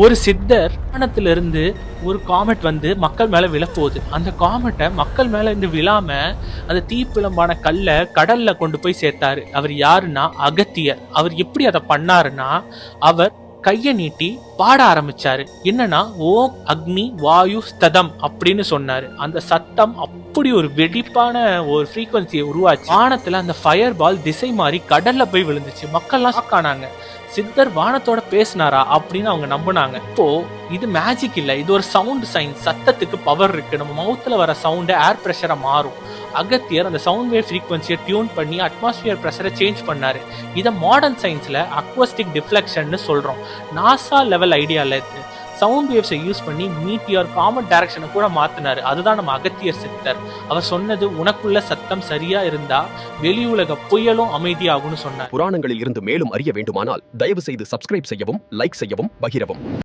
ஒரு சித்தர் வானத்திலிருந்து ஒரு காமெட் வந்து மக்கள் மேலே விழப்போகுது. அந்த காமெட்டை மக்கள் மேலே இருந்து விழாம அந்த தீப்பிழம்பான கல்லை கடல்ல கொண்டு போய் சேர்த்தாரு. அவர் யாருன்னா அகத்தியர். அவர் எப்படி அதை பண்ணாருன்னா அவர் கையை நீட்டி பாட ஆரம்பிச்சாரு. என்னன்னா ஓம் அக்னி வாயு ஸ்ததம் அப்படின்னு சொன்னாரு. அந்த சத்தம் அப்படி ஒரு வெடிப்பான ஒரு ஃப்ரீக்வன்சியை உருவாச்சு. வானத்துல அந்த ஃபயர் பால் திசை மாறி கடல்ல போய் விழுந்துச்சு. மக்கள்லாம் shock ஆனாங்க சித்தர் வானத்தோட பேசினாரா அப்படின்னு அவங்க நம்பினாங்க. இப்போ இது மேஜிக் இல்ல. இது ஒரு சவுண்ட் சயின்ஸ் சத்தத்துக்கு பவர் இருக்கு. நம்ம மவுத்துல வர சவுண்டு ஏர் ப்ரெஷரை மாறும். அகத்தியர் அந்த சவுண்ட் வேவ் ஃப்ரீக்வன்சியை டியூன் பண்ணி அட்மாஸ்பியர் ப்ரெஷரை சேஞ்ச் பண்ணாரு. இதை மாடர்ன் சயின்ஸில் அக்வஸ்டிக் டிஃப்ளெக்ஷன்னு சொல்கிறோம் நாசா லெவல் ஐடியால இருக்குது சவுண்ட் வேவ்ஸை யூஸ் பண்ணி மீட்டியர் காமன் டைரக்ஷனை கூட மாற்றினார் அதுதான் நம்ம அகத்தியர் சித்தர். அவர் சொன்னது உனக்குள்ள சத்தம் சரியா இருந்தா வெளி உலக புயலும் அமைதியாகும்னு சொன்னார். புராணங்களில் இருந்து மேலும் அறிய வேண்டுமானால் தயவு செய்து சப்ஸ்கிரைப் செய்யவும் லைக் செய்யவும் பகிரவும்.